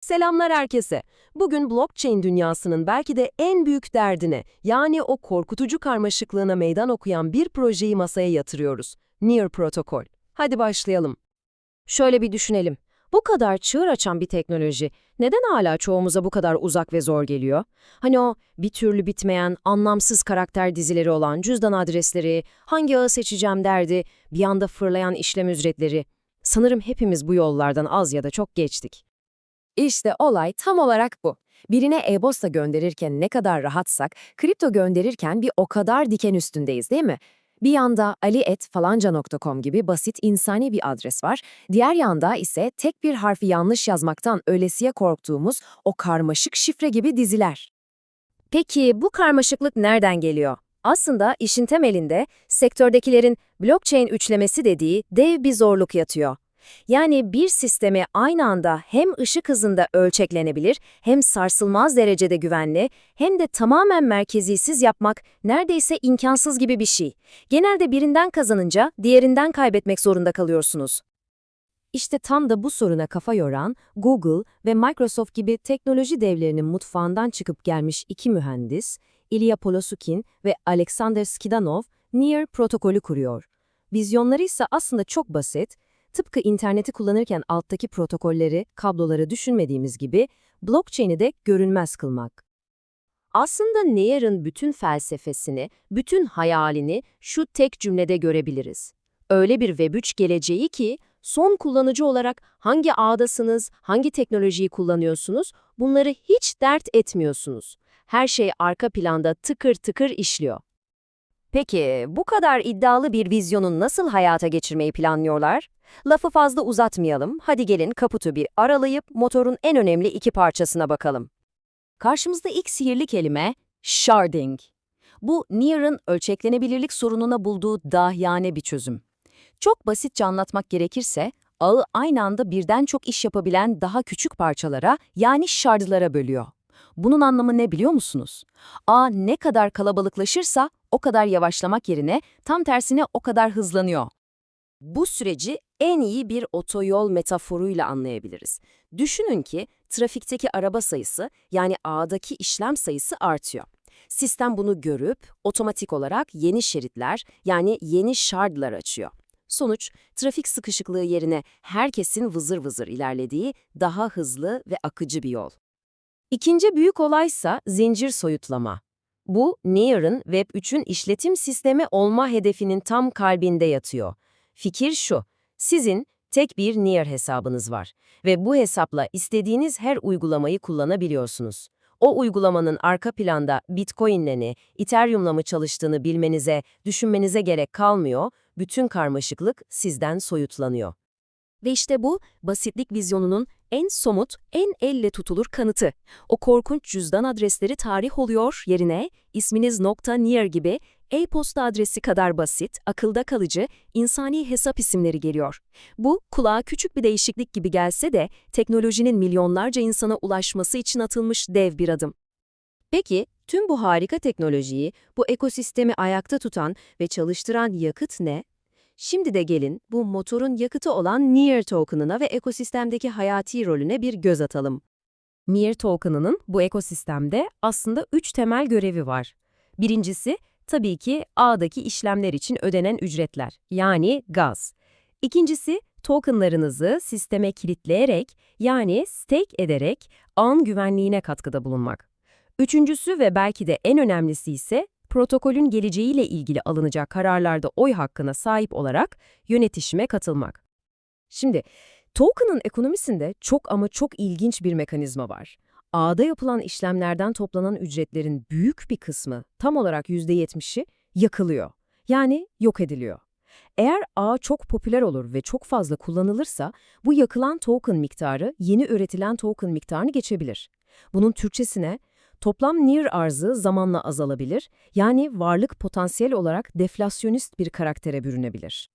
Selamlar herkese. Bugün blockchain dünyasının belki de en büyük derdine, yani o korkutucu karmaşıklığına meydan okuyan bir projeyi masaya yatırıyoruz. Near Protokol. Hadi başlayalım. Şöyle bir düşünelim. Bu kadar çığır açan bir teknoloji neden hala çoğumuza bu kadar uzak ve zor geliyor? Hani o bir türlü bitmeyen, anlamsız karakter dizileri olan cüzdan adresleri, hangi ağı seçeceğim derdi, bir anda fırlayan işlem ücretleri. Sanırım hepimiz bu yollardan az ya da çok geçtik. İşte olay tam olarak bu. Birine e-posta gönderirken ne kadar rahatsak, kripto gönderirken bir o kadar diken üstündeyiz değil mi? Bir yanda ali.falanca.com gibi basit insani bir adres var, diğer yanda ise tek bir harfi yanlış yazmaktan ölesiye korktuğumuz o karmaşık şifre gibi diziler. Peki bu karmaşıklık nereden geliyor? Aslında işin temelinde sektördekilerin blockchain üçlemesi dediği dev bir zorluk yatıyor. Yani bir sistemi aynı anda hem ışık hızında ölçeklenebilir, hem sarsılmaz derecede güvenli, hem de tamamen merkezisiz yapmak neredeyse imkansız gibi bir şey. Genelde birinden kazanınca diğerinden kaybetmek zorunda kalıyorsunuz. İşte tam da bu soruna kafa yoran Google ve Microsoft gibi teknoloji devlerinin mutfağından çıkıp gelmiş iki mühendis, Ilya Polosukin ve Alexander Skidanov, Near protokolü kuruyor. Vizyonları ise aslında çok basit, tıpkı interneti kullanırken alttaki protokolleri, kabloları düşünmediğimiz gibi blockchain'i de görünmez kılmak. Aslında Near'ın bütün felsefesini, bütün hayalini şu tek cümlede görebiliriz. Öyle bir Web3 geleceği ki, son kullanıcı olarak hangi ağdasınız, hangi teknolojiyi kullanıyorsunuz, bunları hiç dert etmiyorsunuz. Her şey arka planda tıkır tıkır işliyor. Peki, bu kadar iddialı bir vizyonu nasıl hayata geçirmeyi planlıyorlar? Lafı fazla uzatmayalım, hadi gelin kaputu bir aralayıp motorun en önemli iki parçasına bakalım. Karşımızda ilk sihirli kelime, sharding. Bu, Near'ın ölçeklenebilirlik sorununa bulduğu dahiyane bir çözüm. Çok basitçe anlatmak gerekirse, ağı aynı anda birden çok iş yapabilen daha küçük parçalara, yani shardlara bölüyor. Bunun anlamı ne biliyor musunuz? Ağ ne kadar kalabalıklaşırsa o kadar yavaşlamak yerine tam tersine o kadar hızlanıyor. Bu süreci en iyi bir otoyol metaforuyla anlayabiliriz. Düşünün ki trafikteki araba sayısı yani ağdaki işlem sayısı artıyor. Sistem bunu görüp otomatik olarak yeni şeritler yani yeni shardlar açıyor. Sonuç, trafik sıkışıklığı yerine herkesin vızır vızır ilerlediği daha hızlı ve akıcı bir yol. İkinci büyük olaysa zincir soyutlama. Bu, Near'ın Web3'ün işletim sistemi olma hedefinin tam kalbinde yatıyor. Fikir şu, sizin tek bir Near hesabınız var ve bu hesapla istediğiniz her uygulamayı kullanabiliyorsunuz. O uygulamanın arka planda Bitcoin'le mi, Ethereum'la mı çalıştığını bilmenize, düşünmenize gerek kalmıyor, bütün karmaşıklık sizden soyutlanıyor. Ve işte bu, basitlik vizyonunun en somut, en elle tutulur kanıtı. O korkunç cüzdan adresleri tarih oluyor yerine isminiz .near gibi e-posta adresi kadar basit, akılda kalıcı, insani hesap isimleri geliyor. Bu, kulağa küçük bir değişiklik gibi gelse de teknolojinin milyonlarca insana ulaşması için atılmış dev bir adım. Peki, tüm bu harika teknolojiyi, bu ekosistemi ayakta tutan ve çalıştıran yakıt ne? Şimdi de gelin bu motorun yakıtı olan Near token'ına ve ekosistemdeki hayati rolüne bir göz atalım. Near token'ının bu ekosistemde aslında üç temel görevi var. Birincisi, tabii ki ağdaki işlemler için ödenen ücretler, yani gaz. İkincisi, tokenlarınızı sisteme kilitleyerek, yani stake ederek ağın güvenliğine katkıda bulunmak. Üçüncüsü ve belki de en önemlisi ise protokolün geleceğiyle ilgili alınacak kararlarda oy hakkına sahip olarak yönetişime katılmak. Şimdi, token'ın ekonomisinde çok ama çok ilginç bir mekanizma var. Ağda yapılan işlemlerden toplanan ücretlerin büyük bir kısmı, tam olarak %70'i yakılıyor. Yani yok ediliyor. Eğer ağ çok popüler olur ve çok fazla kullanılırsa, bu yakılan token miktarı yeni üretilen token miktarını geçebilir. Bunun Türkçesine, toplam near arzı zamanla azalabilir, yani varlık potansiyel olarak deflasyonist bir karaktere bürünebilir.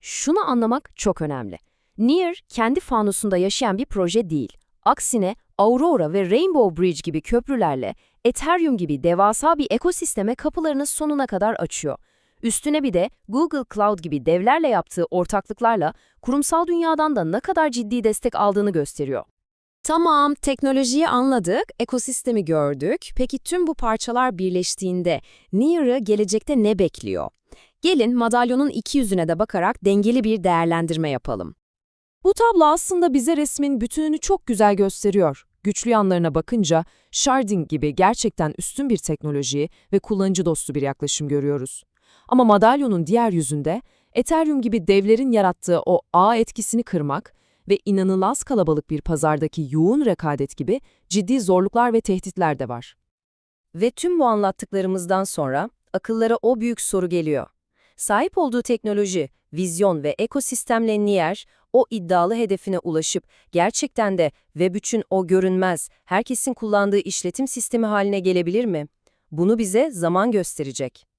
Şunu anlamak çok önemli. Near, kendi fanusunda yaşayan bir proje değil. Aksine Aurora ve Rainbow Bridge gibi köprülerle Ethereum gibi devasa bir ekosisteme kapılarını sonuna kadar açıyor. Üstüne bir de Google Cloud gibi devlerle yaptığı ortaklıklarla kurumsal dünyadan da ne kadar ciddi destek aldığını gösteriyor. Tamam, teknolojiyi anladık, ekosistemi gördük. Peki tüm bu parçalar birleştiğinde Near'ı gelecekte ne bekliyor? Gelin madalyonun iki yüzüne de bakarak dengeli bir değerlendirme yapalım. Bu tablo aslında bize resmin bütününü çok güzel gösteriyor. Güçlü yanlarına bakınca sharding gibi gerçekten üstün bir teknoloji ve kullanıcı dostu bir yaklaşım görüyoruz. Ama madalyonun diğer yüzünde Ethereum gibi devlerin yarattığı o ağ etkisini kırmak ve inanılmaz kalabalık bir pazardaki yoğun rekabet gibi ciddi zorluklar ve tehditler de var. Ve tüm bu anlattıklarımızdan sonra akıllara o büyük soru geliyor. Sahip olduğu teknoloji, vizyon ve ekosistemle Nier, o iddialı hedefine ulaşıp gerçekten de Web3'ün o görünmez, herkesin kullandığı işletim sistemi haline gelebilir mi? Bunu bize zaman gösterecek.